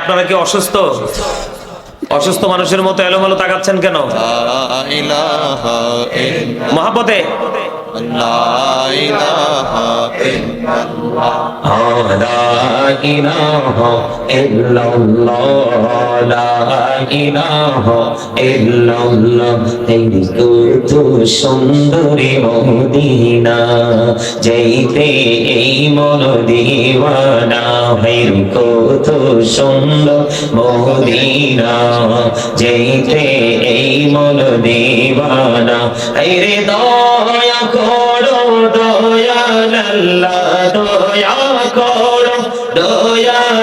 আপনারা কি অসুস্থ? অসুস্থ মানুষের মতো এলোমেলো তাকাচ্ছেন কেন? মহাপতে لا إله إلا الله لا إله إلا الله এই কত সুন্দরী মদিনা যেতে এই মন দিওয়ানা হের কত সুন্দর মদিনা যেতে এই মন দিওয়ানা এই রে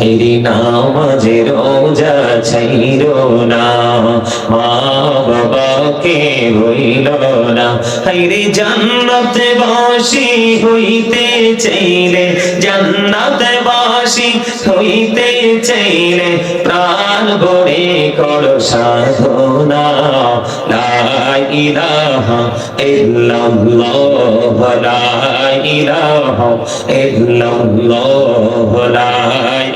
হেরি নামাজে রোজা ছাইরো না। মা বাবাকে হইল না। হেরি জান্নাতে বাসি হইতে চাইলে, জান্নাতে বাসি হইতে চাইলে প্রাণ ভরে কর সাধনা। লা ইলাহা ইল্লাল্লাহ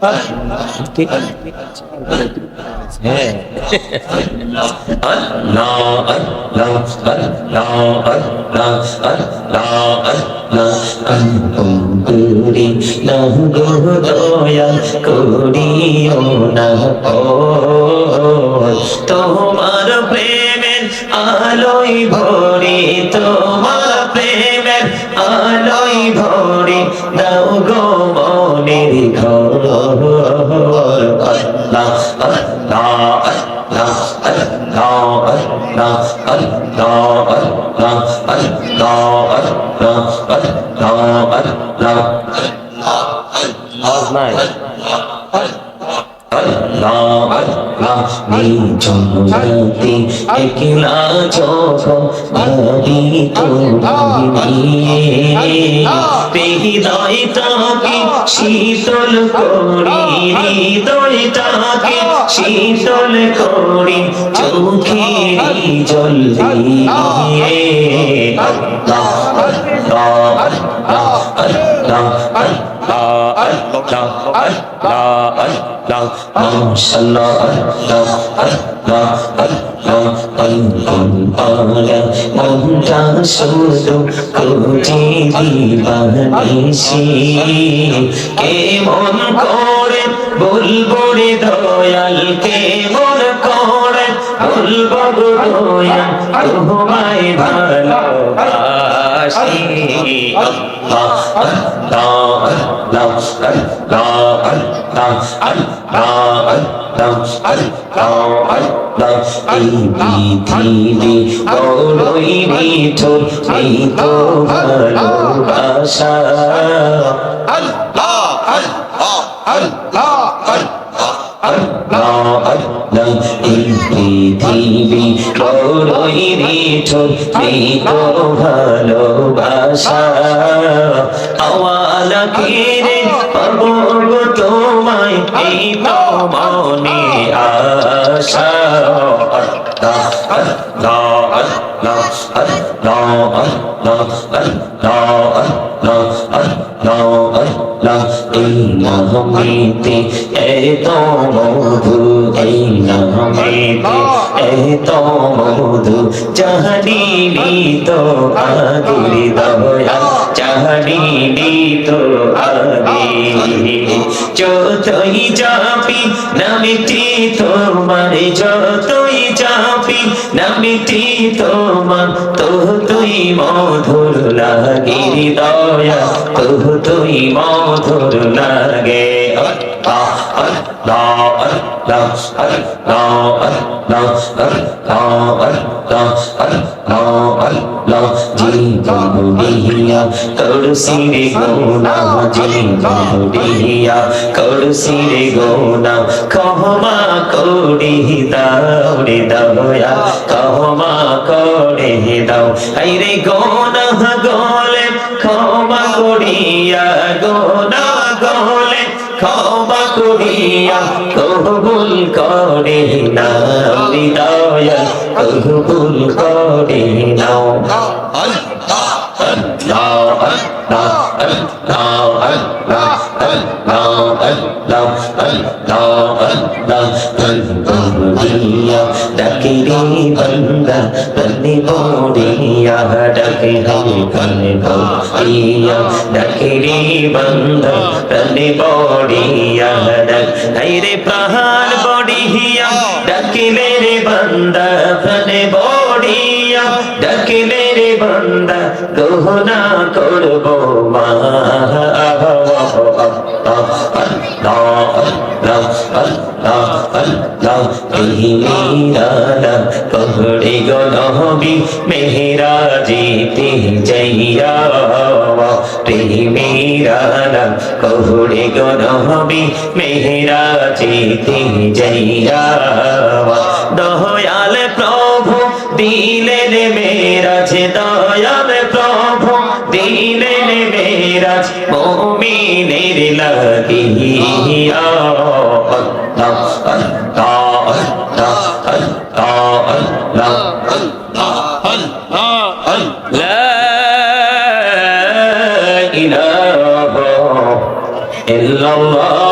আল্লাহ আল্লাহ আল্লাহ আল্লাহ করিও না তোমার প্রেমের আলোই ভরি, তোমার প্রেমের আলোই ভরি, দাও গো নাই। নিজমতি একলা যখন ভাবি তুমি হৃদয়টাকে শীতল করি হৃদয়টাকে শীতল করি চোখের জল দিয়ে মনটা শুধু কোটি দিবানিসি কেমন করে বলব রে দয়াল কেমন করে বলব দয়াল ভালো আসে আল্লাহ আল্লাহ আল্লাহ আল্লাহ আল্লাহ আল্লাহ আল্লাহ এই পৃথিবী বড়ই মিঠুর এই ভালোবাসা পৃথিবী বড়ই মিঠুর তো ভালোবাসা আওয়ালা কিরে পাবো তোমায় এই তো মনে আশা আল্লাহ আল্লাহ আল্লাহ আল্লাহ আল্লাহ আল্লাহ আল্লাহ আল্লাহ আল্লাহ এই নামেতে এত মধু এই নামেতে এত মধু আগের দয়া জাহানিলি তো আগে যতই যাবি নামিটি তোমার, যতই যাবি নামিটি তোমার তো তুই মধুর লাগে হৃদয়া তবু তুই মধুর লাগে আল্লাহ আল্লাহ আল্লাহ আল্লাহ আল্লাহ আল্লাহ আল্লাহ আল্লাহ আল্লাহ জীবন দিয়া করছি রে গোনা জীবন দিয়া করছি রে গোনা ক্ষমা করি দাও রে দয়া ক্ষমা করে দাও আই রে গোনা করিয়া কবুল করে নাও হৃদয়া কবুল করে নাও तेरी बंदा बंदी बोरिया डके हम बन बोरिया डकेरी बंदा बंदी बोरिया डक धैरे पहाड़ बोरिया डकिले रे बंदा बने बोरिया डकिले रे बंदा दोहना करबो मां পহড়ে গনবি মেহরা জিতে যাইয়া প্রেমেরা কহড়ে গনবি মেহরা জিতে যাইয়া দয়াল প্রভু দিলেন মেরাজ, দয়াল প্রভু দিলেন মেরাজ, মোমিনের লাগিয়া। ইল্লাল্লাহ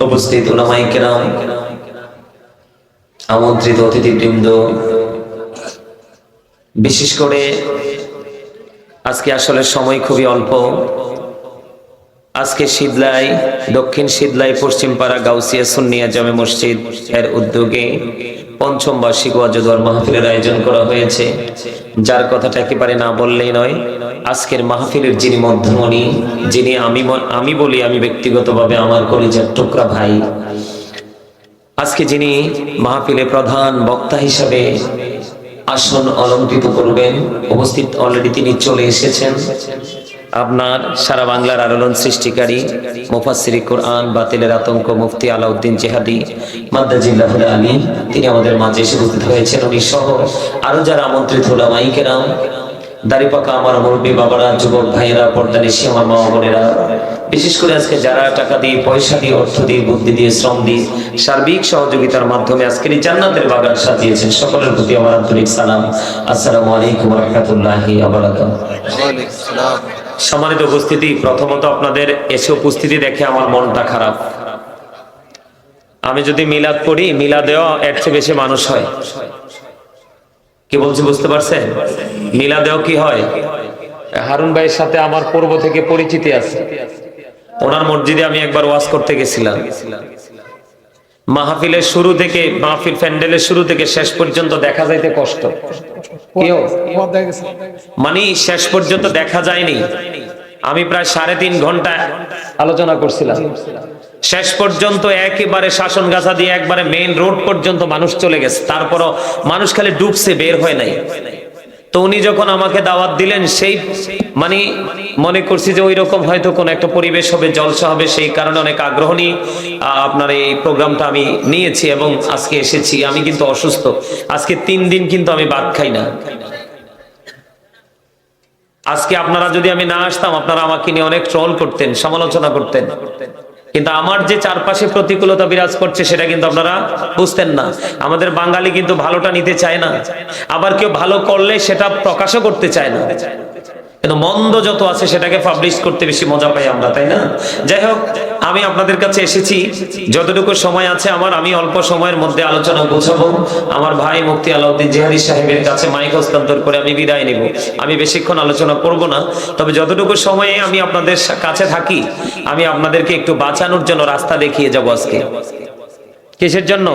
উপস্থিত উলামায়ে কেরাম আমন্ত্রিত অতিথিবৃন্দ বিশেষ করে আজকে আসলে সময় খুবই অল্প। আজকে শীতলাই দক্ষিণ শীতলাই পশ্চিমপাড়া গাউসিয়া সুন্নিয়া জামে মসজিদ এর উদ্যোগে পঞ্চম বার্ষিক ওয়াজুদর মাহফিলের আয়োজন করা হয়েছে। যার কথাটা একেবারে না বললেই নয়, আজকের মাহফিলের যিনি মধ্যমণি, যিনি আমি আমি বলি, আমি ব্যক্তিগতভাবে আমার কলিজার টুকরা ভাই, আজকে যিনি মাহফিলে প্রধান বক্তা হিসাবে আসন অলঙ্কৃত করবেন, উপস্থিত অলরেডি তিনি চলে এসেছেন। আপনার সারা বাংলার আলোড়ন সৃষ্টিকারী মুফাসসিরি কোরআন, বাতিলের আতঙ্ক, মুফতি আলাউদ্দিন জেহাদি মাদ্দাজিল্লাহুল আলী তিনি আমাদের মাঝে এসে উপস্থিত হয়েছেন। উনি সহ আরও যারা আমন্ত্রিত ওলামাই কেরাম, দাড়িপাকা আমার মুরব্বী বাবারা, যুবক ভাইয়েরা আমার মা বোনেরা, বিশেষ করে আজকে যারা টাকা দিয়ে, পয়সা দিয়ে, অর্থ দিয়ে, বুদ্ধি দিয়ে, শ্রম দিয়ে, সার্বিক সহযোগিতার মাধ্যমে আজকের এই জান্নাতের বাগান সাজিয়েছেন, সকলের প্রতি আমার আন্তরিক সালাম। আসসালামু আলাইকুম রহমতুল্লাহি সম্মানিত উপস্থিতি, প্রথমত আপনাদের এসে উপস্থিতি দেখে আমার মনটা খারাপ। আমি যদি মিলাদ পড়ি, মিলাদেও এর চেয়ে বেশি মানুষ হয়। কি বলছি, বুঝতে পারছেন? মিলাদেও কি হয়? হারুন ভাইয়ের সাথে আমার পূর্ব থেকে পরিচিতি আছে। ওনার মসজিদে আমি একবার ওয়াজ করতে গেছিলাম। মাহফিলের শুরু থেকে, মাহফিল প্যান্ডেলের শুরু থেকে শেষ পর্যন্ত দেখা যাইতে কষ্ট। মানে শেষ পর্যন্ত দেখা যায়নি। আমি প্রায় সাড়ে তিন ঘণ্টা আলোচনা করছিলাম। শেষ পর্যন্ত একেবারে শাসন গাছা দিয়ে একবারে মেইন রোড পর্যন্ত মানুষ চলে গেছে। তারপরও মানুষ খালি ডুবছে, বের হয় নাই। তো উনি যখন আমাকে দাওয়াত দিলেন, সেই মানে মনে করছি যে ওই রকম হয়তো কোন একটা পরিবেশ হবে, জলসা হবে, সেই কারণে অনেক আগ্রহ নিয়ে আপনার এই প্রোগ্রামটা আমি নিয়েছি এবং আজকে এসেছি। আমি কিন্তু অসুস্থ। আজকে তিন দিন কিন্তু আমি বাদ খাই না। আজকে আপনারা যদি আমি না আসতাম, আপনারা আমাকে নিয়ে অনেক ট্রল করতেন, সমালোচনা করতেন। কিন্তু আমার যে চারপাশে প্রতিকূলতা বিরাজ করছে, সেটা কিন্তু আপনারা বুঝতেন না। আমাদের বাঙালি কিন্তু ভালোটা নিতে চায় না। আবার কেউ ভালো করলে সেটা প্রকাশও করতে চায় না। কিন্তু মন্দ যত আছে সেটাকে পাবলিশ করতে বেশি মজা পাই আমরা, তাই না? যাই হোক, আমি আপনাদের কাছে এসেছি। যতটুকু সময় আছে আমার, আমি অল্প সময়ের মধ্যে আলোচনা গোছাবো। আমার ভাই মুফতি আলাউদ্দিন জেহারি সাহেবের কাছে মাইক হস্তান্তর করে আমি বিদায় নেব। আমি বেশিক্ষণ আলোচনা করব না, তবে যতটুকু সময়ে আমি আপনাদের কাছে থাকি, আমি আপনাদেরকে একটু বাঁচানোর জন্য রাস্তা দেখিয়ে যাব আজকে। কিসের জন্য?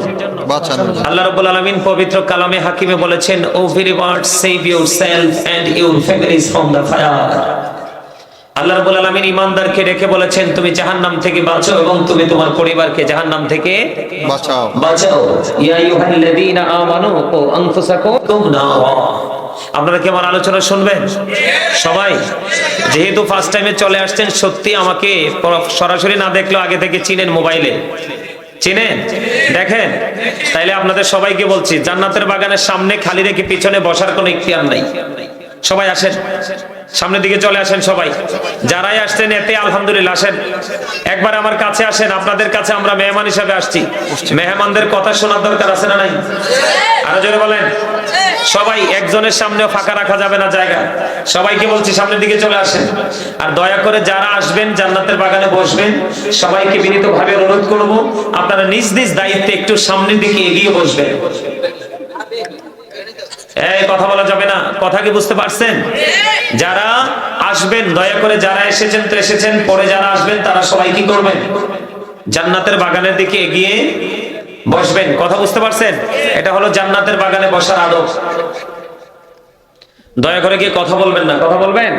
আল্লাহ রাব্বুল আলামিন পবিত্র কালামে হাকিমে বলেছেন O very word save yourself and your families from the fire Allah রাব্বুল আলামিন ইমানদারকে রেখে বলেছেন তুমি জাহান্নাম থেকে বাঁচো এবং তুমি তোমার পরিবারকে জাহান্নাম থেকে বাঁচাও। বাঁচাও। ইয়া আইয়ুহাল্লাযীনা আমানু কু আনফুসাকুম নারা আপনারা কি আমার আলোচনা শুনবেন? সবাই যেহেতু ফার্স্ট টাইমে চলে আসছেন সত্যি আমাকে সরাসরি না দেখলেও আগে থেকে চিনেন মোবাইলে। চিনেন? দেখেন? তাইলে আপনাদের সবাইকে বলছি, জান্নাতের বাগানের সামনে খালি রেখে পিছনে বসার কোনো ইখতিয়ার নাই। সবাই আসেন। সামনের দিকে চলে আসেন সবাই। যারাই আসছেন, এতে আলহামদুলিল্লাহ আসেন। একবার আমার কাছে আসেন, আপনাদের কাছে আমরা মেহমান হিসাবে আসছি। মেহমানদের কথা শোনার দরকার আছে না নাই? আরও জোরে বলেন। সবাই একজনের সামনে ফাঁকা রাখা যাবে না জায়গা। সবাইকে বলছি, সামনের দিকে চলে আসেন। আর দয়া করে যারা আসবেন, জান্নাতের বাগানে বসবেন, সবাইকে বিনীতভাবে অনুরোধ করব, আপনারা নিজ নিজ দায়িত্বে একটু সামনের দিকে এগিয়ে বসবেন। এই, কথা বলা যাবে না। কথা কি বুঝতে পারছেন? যারা আসবেন, দয়া করে যারা এসেছেন, তো এসেছেন, পরে যারা আসবেন, তারা সবাই কি করবেন? জান্নাতের বাগানের দিকে এগিয়ে বসবেন। কথা বুঝতে পারছেন? এটা হলো জান্নাতের বাগানে বসার আদব। দয়া করে গিয়ে কথা বলবেন না? কথা বলবেন?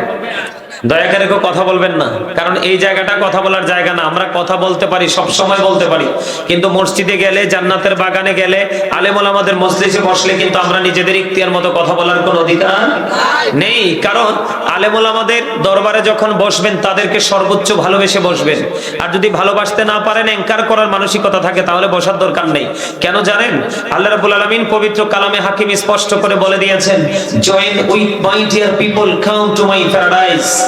দয়া করে কথা বলবেন না। কারণ এই জায়গাটা কথা বলার জায়গা না। আমরা কথা বলতে পারি সব সময় বলতে পারি। কিন্তু মসজিদে গেলে, জান্নাতের বাগানে গেলে, আলেমুল আমাদের মসজিদে বসলে কিন্তু আমরা নিজেদের ইখতিয়ার মতো কথা বলার কোনো অধিকার নেই। কারণ আলেমুল আমাদের দরবারে যখন বসবেন, তাদেরকে সর্বোচ্চ ভালোবেসে বসবেন। আর যদি ভালোবাসতে না পারেন এঙ্কার করার মানসিকতা থাকে, তাহলে বসার দরকার নেই। কেন জানেন? আল্লাহ রাব্বুল আলামিন পবিত্র কালামে হাকিম স্পষ্ট করে বলে দিয়েছেন join with my dear people come to my paradise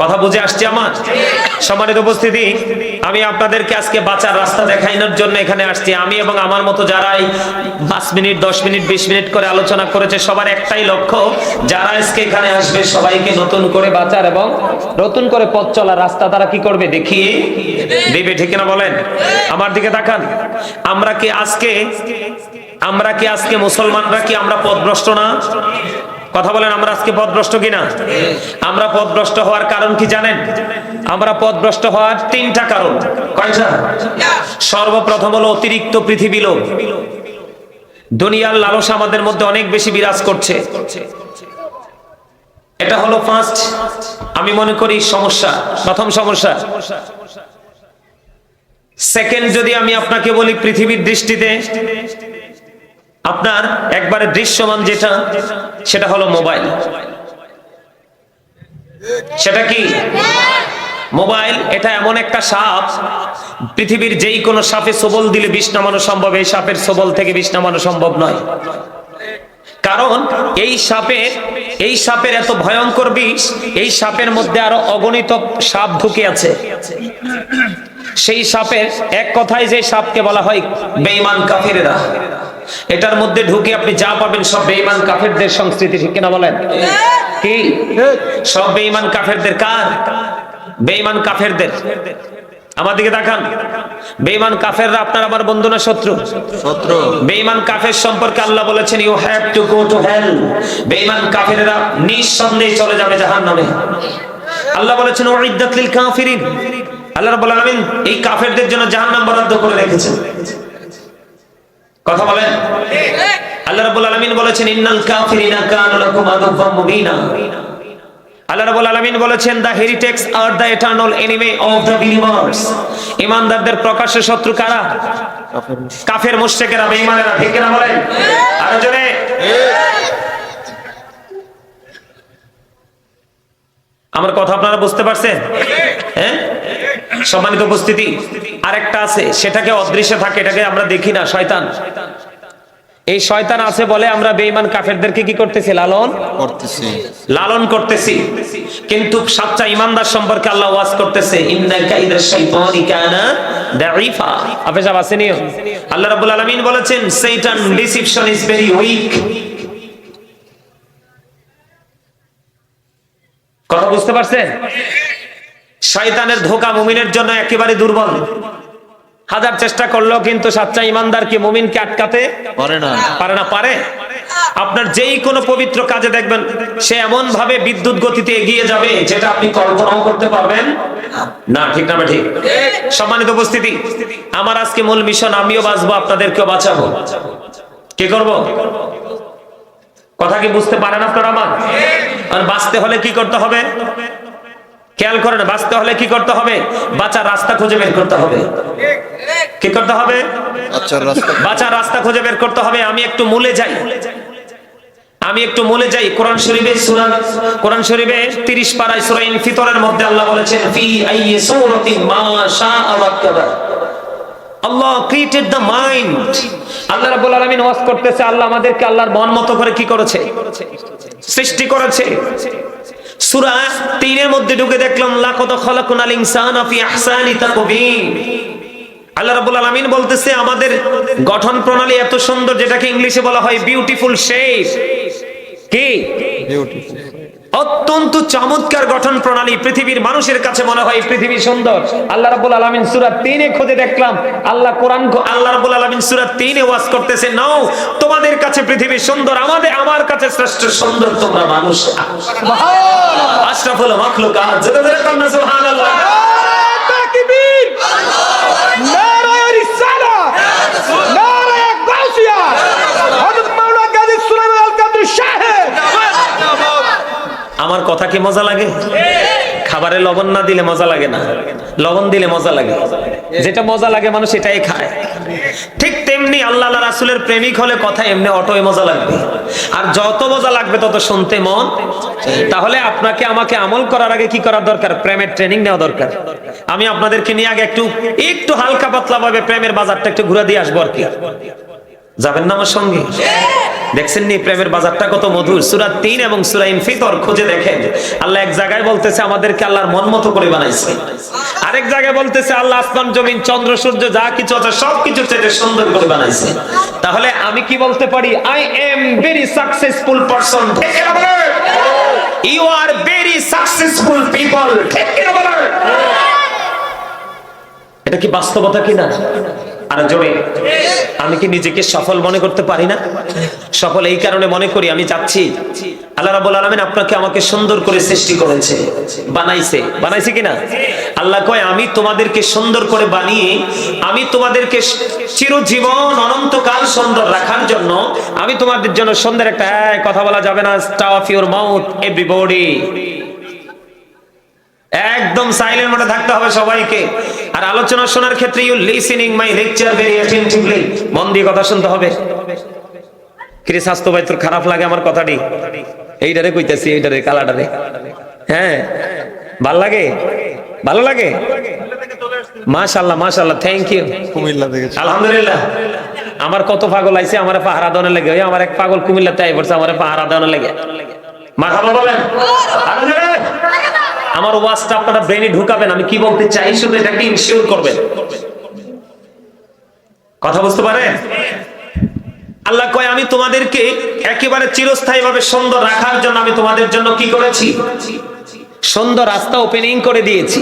কথা বুঝে আসছে আমার? সম্মানিত উপস্থিতি, আমি আপনাদেরকে আজকে বাঁচার রাস্তা দেখানোর জন্য এখানে আসছি। আমি এবং আমার মতো যারাই পাঁচ মিনিট, দশ মিনিট, বিশ মিনিট করে আলোচনা করেছে, সবার একটাই লক্ষ্য, যারা আজকে এখানে আসবে সবাইকে নতুন করে বাঁচার এবং নতুন করে পথ চলার রাস্তা তারা কি করবে দেখিয়ে দেবে, ঠিক না বলেন? আমার দিকে তাকান। আমরা কি আজকে, আমরা কি আজকে মুসলমানরা কি আমরা পথভ্রষ্ট না? কথা বলেন, আমরা আজকে পথভ্রষ্ট কিনা? আমরা পথভ্রষ্ট হওয়ার কারণ কি জানেন? আমরা পথভ্রষ্ট হওয়ার তিনটা কারণ। কয়টা সর্বপ্রথম হলো অতিরিক্ত পৃথিবী লোভ। দুনিয়ার লালসা আমাদের মধ্যে অনেক বেশি বিরাজ করছে। এটা হলো ফার্স্ট আমি মনে করি সমস্যা, প্রথম সমস্যা। সেকেন্ড যদি আমি আপনাকে বলি পৃথিবীর দৃষ্টিতে আপনার একবারে দৃশ্যমান যেটা, সেটা হলো মোবাইল। সেটা কি? মোবাইল, এটা এমন একটা সাপ, পৃথিবীর যেই কোনো সাপে সবল দিলে বিষ নামানো সম্ভব, এই সাপের সবল থেকে বিষ নামানো সম্ভব নয়। কারণ এই সাপের এই সাপের এত ভয়ঙ্কর বিষ, এই সাপের মধ্যে আরও অগণিত সাপ ঢুকে আছে। সেই সাপের এক কথায় যে সাপকে বলা হয় বেঈমান কাফিরেরা। এটার মধ্যে ঢুকে আপনি যা পাবেন সব বেঈমান কাফেরদের সংস্কৃতি ঠিক কিনা বলেন? কি? সব বেঈমান কাফেরদের কার? বেঈমান কাফেরদের। আমার দিকে দেখান বেঈমান কাফেররা আপনার আমার বন্ধু না শত্রু? শত্রু। বেঈমান কাফের সম্পর্কে আল্লাহ বলেছেন you have to go to hell বেঈমান কাফেররা নিঃসন্দেহে চলে যাবে জাহান্নামে। আল্লাহ বলেছেন লিল কাফিরিন। আল্লাহ রাব্বুল আলামিন এই কাফেরদের জন্য জাহান্নাম বরাদ্দ করে রেখেছেন। কথা বলেন। আল্লাহ রাব্বুল আলামিন বলেছেন, ইন্নাল কাফিরিনা কানু লাকুম মুবিনা। আল্লাহ রাব্বুল আলামিন বলেছেন the heretics R the eternal enemy of the ঈমানদারদের প্রকাশ্য শত্রু কারা? কাফের মুশরিকেরা, বেঈমানেরা, ঠিক কিনা বলেন? আরও আমার কথা আপনারা বুঝতে পারছেন? হ্যাঁ? সম্মানিত উপস্থিতি আরেকটা আছে সেটাকে অদৃশ্যে থাকে এটাকে আমরা দেখি না শয়তান। এই শয়তান আছে বলে আমরা বেঈমান কাফেরদেরকে কি করতেছি? লালন? করতেছি। লালন করতেছি। কিন্তু সাচ্চা ইমানদার সম্পর্কে আল্লাহ ওয়াজ করতেছে ইন্না কাইদা শাইতানি কানা দাঈফা। আপনি সব আসেনি আল্লাহ রাব্বুল আলামিন বলেছেন শয়তান ডিসিপশন ইজ ভেরি উইক। কথা বুঝতে পারছেন? শয়তানের ধোকা মুমিনের জন্য একেবারে দুর্বল। হাজার চেষ্টা করলেও কিন্তু সাচ্চা ইমানদার কি মুমিনকে আটকাতে পারে না। পারে না পারে? আপনার যেই কোনো পবিত্র কাজে দেখবেন সে এমন ভাবে বিদ্যুৎ গতিতে এগিয়ে যাবে যেটা আপনি কল্পনাও করতে পারবেন না ঠিক না ঠিক? সম্মানিত উপস্থিতি আমার আজকে মূল মিশন আমিও বাঁচবো আপনাদেরকেও বাঁচাবো। কি করব? কথা কি বুঝতে পারেন আপনারা আমার? আর বাঁচতে হলে কি করতে হবে? খেয়াল করেন বাঁচতে হলে কি করতে হবে? বাঁচার রাস্তা খুঁজে বের করতে হবে। কি করতে হবে? বাঁচার রাস্তা। খুঁজে বের করতে হবে। আমি একটু মূলে যাই। আমি একটু মূলে যাই। কোরআন শরীফে সূরা কোরআন শরীফে 30 পারায় সূরা ইনফিতরের মধ্যে আল্লাহ বলেছেন ফি আইয়ি সূরাতিন মা শাআ রাক্কাবা। Allah created the mind Allah রাব্বুল আলামিন ওয়াজ করতেছে আল্লাহ আমাদেরকে আল্লাহর মন মতো করে কি করেছে? সৃষ্টি করেছে। সূরা 3 এর মধ্যে ঢুকে দেখলাম লাকত খালাকুনাল ইনসানা ফি আহসানি তাকবীর আল্লাহ রাব্বুল আলামিন বলতেছে, আমাদের গঠন প্রণালী এত সুন্দর, যেটাকে ইংলিশে বলা হয় বিউটিফুল শেপ কি? বিউটিফুল অত্যন্ত চমৎকার গঠন প্রণালী পৃথিবীর মানুষের কাছে মনে হয় পৃথিবী সুন্দর। আল্লাহ রাব্বুল আলামিন সূরা 3 এ খুদে দেখলাম। আল্লাহ কোরআন আল্লাহ রাব্বুল আলামিন সূরা 3 এ ওয়াজ করতেছে নাও তোমাদের কাছে পৃথিবী সুন্দর আমাদের আমার কাছে শ্রেষ্ঠ সুন্দর তোমরা মানুষ। সুবহানাল্লাহ। আশরাফুল মাখলুকাত জোরে জোরে কান্না সুবহানাল্লাহ তাকবীর নারায়ে রিসালা নারায়ে গাউসিয়া হযরত মাওলানা গাজী সুলাইমান আল কাদরি সাহেব আমার কথা কি মজা লাগে? খাবারে লবণ না দিলে মজা লাগে না। লবণ দিলে মজা লাগে। যেটা মজা লাগে মানুষ এটাই খায়। ঠিক তেমনি আল্লাহ রাসুলের প্রেমিক হলে কথা এমনি অটোয় মজা লাগবে। আর যত মজা লাগবে তত শুনতে মন। তাহলে আপনাকে, আমাকে আমল করার আগে কি করার দরকার? প্রেমের ট্রেনিং নেওয়া দরকার। আমি আপনাদেরকে নিয়ে আগে একটু একটু হালকা পাতলা ভাবে প্রেমের বাজারটা একটু ঘুরে দিয়ে আসব আর কি। যাবেন না আমার সঙ্গে? দেখছেন প্রেমের বাজারটা কত মধুর। সুরা তিন এবং সুরা ইনফিতর খুঁজে দেখেন। আল্লাহ এক জায়গায় বলতেছে, আমাদেরকে আল্লাহর মন মতো করে বানাইছে। আরেক জায়গায় বলতেছে, আল্লাহ আসমান, জমিন, চন্দ্র, সূর্য, যা কিছু আছে সবকিছু চাইতে সুন্দর করে বানাইছে। তাহলে আমি কি বলতে পারি? I am very successful person you are very successful people এটা কি বাস্তবতা কিনা? আর জোরে। আমি কি নিজেকে সফল মনে করতে পারি না? সফল এই কারণে মনে করি আমি যাচ্ছি। আল্লাহ রাব্বুল আলামিন আপনাকে আমাকে সুন্দর করে সৃষ্টি করেছে, বানাইছে। বানাইছে কিনা? আল্লাহ কয়, আমি তোমাদেরকে সুন্দর করে বানিয়ে, আমি তোমাদেরকে চিরজীবন অনন্তকাল সুন্দর রাখার জন্য, আমি তোমাদের জন্য সুন্দর একটা কথা বলা যাবে না স্টাফ ইউর মাউথ এভরিবডি একদম সাইলেন্ট মোডে থাকতে হবে সবাইকে। আর আলোচনা শোনার ক্ষেত্রে you listening my lecture very attentively মন দিয়ে কথা শুনতে হবে। কিরে স্বাস্থ্য ভাই তোর খারাপ লাগে আমার কথাটি? এইটারে কইতাছি এইটারে কালাটারে হ্যাঁ? ভালো লাগে? ভালো লাগে? মাশাআল্লাহ মাশাআল্লাহ থ্যাংক ইউ কুমিল্লা দেখেছি আলহামদুলিল্লাহ। আমার কত পাগল আইছে আমার পাহারা দানে লেগে। ওই আমার এক পাগল কুমিল্লাতে আই পড়ছে আমার পাহারা দানে লেগে। মারহাবা বলেন। আরও জোরে। আমার ওয়াজটা আপনারা ব্রেনে ঢুকাবেন, আমি কি বলতে চাই শুধু এটাকে ইনশিওর করবেন। কথা বুঝতে পারেন? আল্লাহ কয়, আমি তোমাদেরকে একেবারে চিরস্থায়ী ভাবে সুন্দর রাখার জন্য আমি তোমাদের জন্য কি করেছি? সুন্দর রাস্তা ওপেনিং করে দিয়েছি।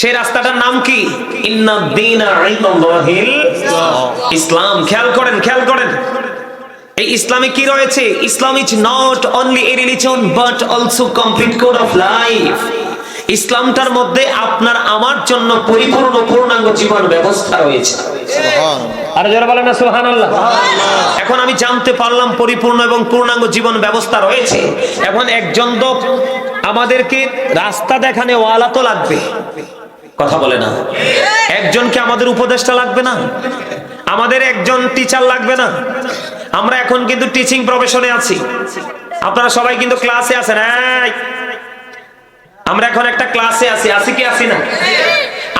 সেই রাস্তাটার নাম কি? ইসলাম। খেয়াল করেন খেয়াল করেন। এই ইসলামে কি রয়েছে? Islam is not only a religion but also complete code of life ইসলামটার মধ্যে আপনার আমার জন্য পরিপূর্ণ পূর্ণাঙ্গ জীবন ব্যবস্থা রয়েছে। আর যারা বলেন না সুবহানাল্লাহ। এখন আমি জানতে পারলাম পরিপূর্ণ এবং পূর্ণাঙ্গ জীবন ব্যবস্থা রয়েছে। এখন একজন তো আমাদেরকে রাস্তা দেখানে ওয়ালা তো লাগবে। কথা বলে না। একজনকে আমাদের উপদেশটা লাগবে না? আমাদের একজন টিচার লাগবে না? আমরা এখন কিন্তু টিচিং প্রফেশনে আছি। আপনারা সবাই কিন্তু ক্লাসে আছেন! আমরা এখন একটা ক্লাসে আছি। আছি কি, আছি না?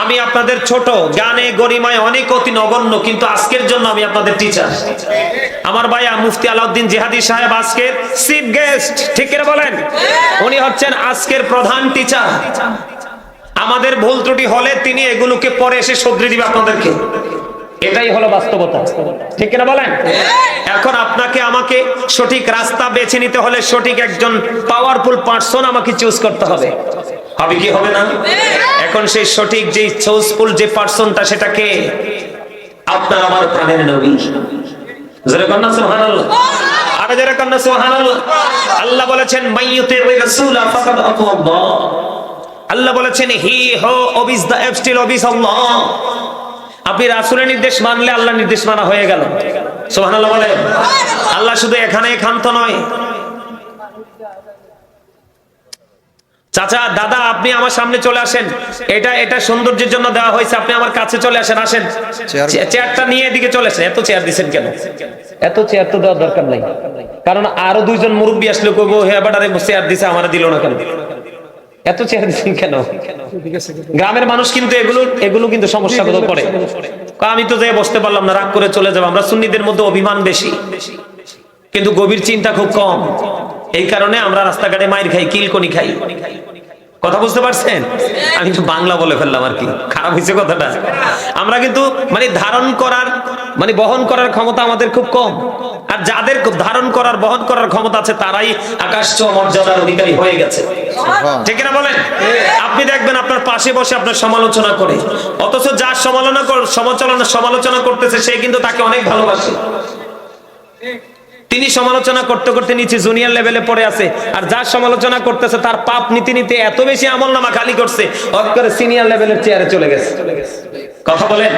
আমি আপনাদের ছোট জ্ঞানে গরিমায় অনেক অতি নগণ্য, কিন্তু আজকের জন্য আমি আপনাদের টিচার আমার ভাইয়া মুফতি আলাউদ্দিন জিহাদি সাহেব আজকের চিফ গেস্ট ঠিক করে বলেন? উনি হচ্ছেন আজকের প্রধান টিচার আমাদের ভুল ত্রুটি হলে তিনি এগুলোকে পরে এসে শুধরে দিবে আপনাদেরকে। এটাই হলো বাস্তবতা। ঠিক কিনা বলেন? এখন আপনাকে আমাকে সঠিক রাস্তা বেছে নিতে হলে সঠিক একজন পাওয়ারফুল পার্সন আমাকে চুজ করতে হবে। হবে কি হবে না? এখন সেই সঠিক যে চুজফুল যে পার্সনটা সেটাকে আপনার আমার প্রাণের নবী। জোরে কন্যা সুবহানাল্লাহ। আরে জোরে কন্যা সুবহানাল্লাহ। আল্লাহ বলেছেন মাইয়ুতির রাসূল ফাকাদ আতাল্লাহ আল্লাহ। বলেছেন, হি হো অবিস দা এবস্টিল অবিস আল্লাহ। আপনি রাসূলের নির্দেশ মানলে আল্লাহ নির্দেশ মানা হয়ে গেল। বলেন আল্লাহ শুধু এখানে ক্ষান্ত নয়। চাচা দাদা আপনি আমার সামনে চলে আসেন। এটা এটা সৌন্দর্যের জন্য দেওয়া হয়েছে। আপনি আমার কাছে চলে আসেন আসেন। চেয়ারটা নিয়ে এদিকে চলে আসেন। এত চেয়ার দিছেন কেন? এত চেয়ার তো দেওয়ার দরকার নাই। কারণ আরও দুইজন মুরব্বী আসলে কইবো হে বাটারে চেয়ার দিছে আমার দিল না কেন? এত চেয়ার দিছেন কেন? গ্রামের মানুষ কিন্তু এগুলো এগুলো কিন্তু সমস্যা বোধ করে। আমি তো যেয়ে বসতে পারলাম না রাগ করে চলে যাব। আমরা সুন্নিদের মধ্যে অভিমান বেশি। কিন্তু গভীর চিন্তা খুব কম। এই কারণে আমরা রাস্তাঘাটে মায়ের খাই কিলকনি খাই। কথা বুঝতে পারছেন? আমি একটু বাংলা বলে ফেললাম আর কি। খারাপ হয়েছে কথাটা। আমরা কিন্তু মানে ধারণ করার মানে বহন করার ক্ষমতা আমাদের খুব কম। আর যাদের ধারণ করার বহন করার ক্ষমতা আছে তারাই আকাশ মর্যাদার অধিকারী হয়ে গেছে। ঠিক না বলেন? আপনি দেখবেন আপনার পাশে বসে আপনার সমালোচনা করে। অথচ যার সমালোচনা সমালোচনা সমালোচনা করতেছে সে কিন্তু তাকে অনেক ভালোবাসে। তিনি সমালোচনা করতে করতে নিচে জুনিয়র লেভেলে পড়ে আছে। আর যার সমালোচনা করতেছে, তার পাপ নীতি নিতে এত বেশি আমল নামা খালি করছে অক্ষরে সিনিয়র লেভেলের চেয়ারে চলে গেছে। কথা বলেন?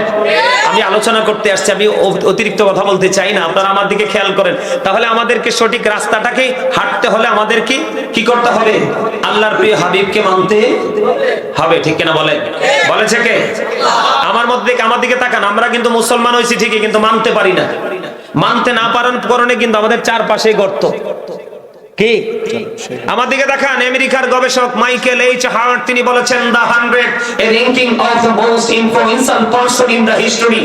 আমি আলোচনা করতে আসছি, আমি অতিরিক্ত কথা বলতে চাই না, আপনারা আমার দিকে খেয়াল করেন। তাহলে আমাদেরকে সঠিক রাস্তাটাকে হাঁটতে হলে আমাদেরকে কি করতে হবে? আল্লাহর প্রিয় হাবিবকে মানতে হবে, ঠিক কিনা বলেন? বলেছে কে? আমার মধ্যে আমার দিকে তাকান, আমরা কিন্তু মুসলমান হয়েছি ঠিকই, কিন্তু মানতে পারি না। মানতে না পারার কারণে কিন্তু আমাদের চারপাশে গর্ত। কি? আমার দিকে দেখান, আমেরিকার গবেষক মাইকেল এইচ হার্ট, তিনি বলেছেন the hundred a ranking of the most influential person in the history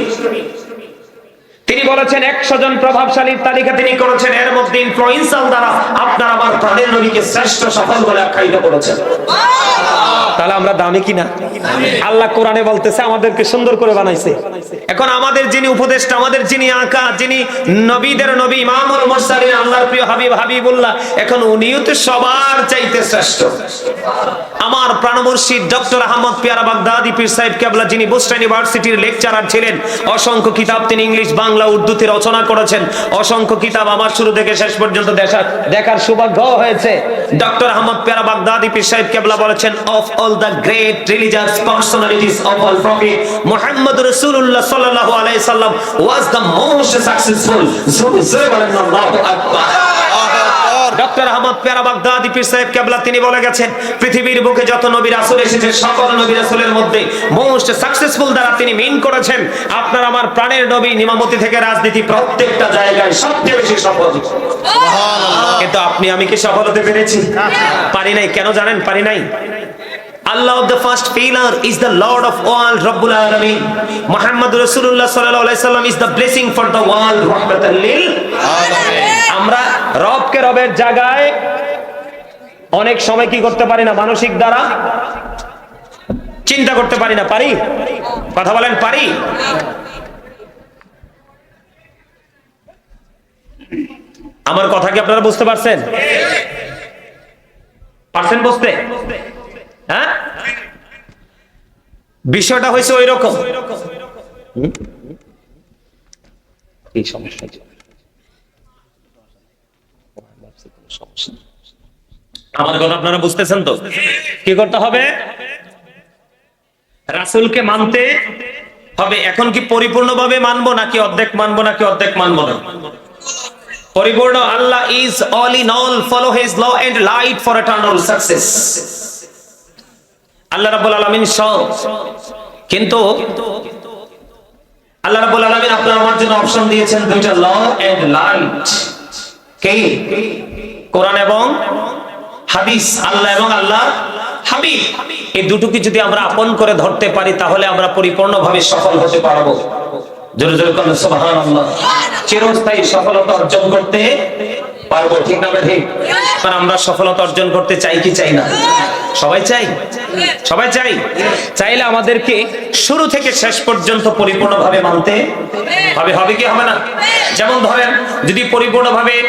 তিনি বলেছেন, একশো জন প্রভাবশালীর তালিকা তিনি করেছেন, এর মধ্যে ইনফ্লুয়েন্সাল দ্বারা আপনার আমার প্রাণের নবীকে শ্রেষ্ঠ সফল বলে আখ্যায়িত করেছেন। তাহলে আমরা দামি কিনা? আল্লাহ কোরআনে বলতেছে, আমাদেরকে সুন্দর করে বানাইছে। এখন আমাদের যিনি উপদেষ্টা, আমাদের যিনি আঁকা, যিনি নবীদের নবী, ইমামুল মুরসালিন, আল্লাহর প্রিয় হাবিব হাবিবুল্লাহ, এখন উনিও তো সবার চাইতে শ্রেষ্ঠ। আমার প্রাণমর্শিদ ডক্টর আহমদ পিয়ারা বাগদাদি, পীর সাহেব কেবলা, যিনি বুস্টা ইউনিভার্সিটির লেকচারার ছিলেন। অসংখ্য কিতাব তিনি ইংলিশ, বাংলা, উর্দুতে রচনা করেছেন। অসংখ্য কিতাব আমার শুরু থেকে শেষ পর্যন্ত দেখার দেখার সৌভাগ্য হয়েছে। ডক্টর আহমদ পিয়ারা বাগদাদি, পীর সাহেব কেবলা বলেছেন of all personalities of all prophet Muhammad রাসূলুল্লাহ সাল্লাল্লাহু আলাইহি সাল্লাম ওয়াজ দ্য মোস্ট সাকসেসফুল জোরে বলেন আল্লাহু আকবার ডক্টর আহমদ পেয়ারা বাগদাদি পীর সাহেব কেবলা তিনি বলে গেছেন পৃথিবীর বুকে যত নবী রাসূল এসেছে সকল নবী রাসূলের মধ্যে মোস্ট সাকসেসফুল দ্বারা তিনি মিন করেছেন। আপনার আমার প্রাণের নবী নিমামতি থেকে রাজনীতি প্রত্যেকটা জায়গায় সবচেয়ে বেশি সফল। কিন্তু আপনি আমি কি সফল হতে পেরেছি পারি নাই। কেন জানেন? পারি নাই? Of the first pillar is the Lord of all Rabbul Alameen. Muhammad Rasulullah sallallahu alaihi wasallam is the blessing for the world. Rahmatan lil আমরা রবকে রবের জায়গায় অনেক সময় কি করতে পারি না মানসিক দ্বারা চিন্তা করতে পারি না পারি কথা বলেন পারি আমার কথা কি আপনারা বুঝতে পারছেন পারছেন বুঝতে হ্যাঁ? বিষয়টা হয়েছে ওই রকম এই সমস্যা আমার কথা আপনারা বুঝতেছেন তো? কি করতে হবে? রাসূলকে মানতে হবে। এখন কি পরিপূর্ণভাবে মানবো নাকি অর্ধেক মানবো নাকি অর্ধেক মানবো না? পরিপূর্ণ। Allah is all in all follow his law and light for eternal success আল্লাহ রাব্বুল আলামিন সব। কিন্তু আল্লাহ রাব্বুল আলামিন আপনার আমার জন্য অপশন দিয়েছেন দুইটা ল এন্ড লাইট। কে? কোরআন এবং হাদিস। আল্লাহ এবং আল্লাহ হাবিব। এই দুটোকে যদি আমরা আপন করে ধরতে পারি, তাহলে আমরা পরিপূর্ণভাবে সফল হতে পারব। জোরে জোরে করলে সুবহানাল্লাহ। চিরস্থায়ী সফলতা অর্জন করতে পারব, ঠিক না ঠিক? আমরা সফলতা অর্জন করতে চাই কি চাই না? সবাই চাই? সবাই চাই? চাইলে আমাদেরকে শুরু থেকে শেষ পর্যন্ত পরিপূর্ণভাবে মানতে হবে। হবে কি হবে না? যেমন ধরেন, যদি পরিপূর্ণভাবে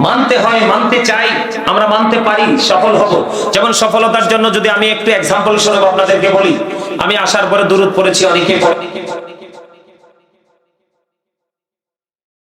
মানতে হয়, মানতে চাই, আমরা মানতে পারি, সফল হব। যেমন সফলতার জন্য যদি আমি একটু এক্সাম্পল স্বরূপ আপনাদেরকে বলি, আমি আসার পরে দূরত পড়েছি, অনেকে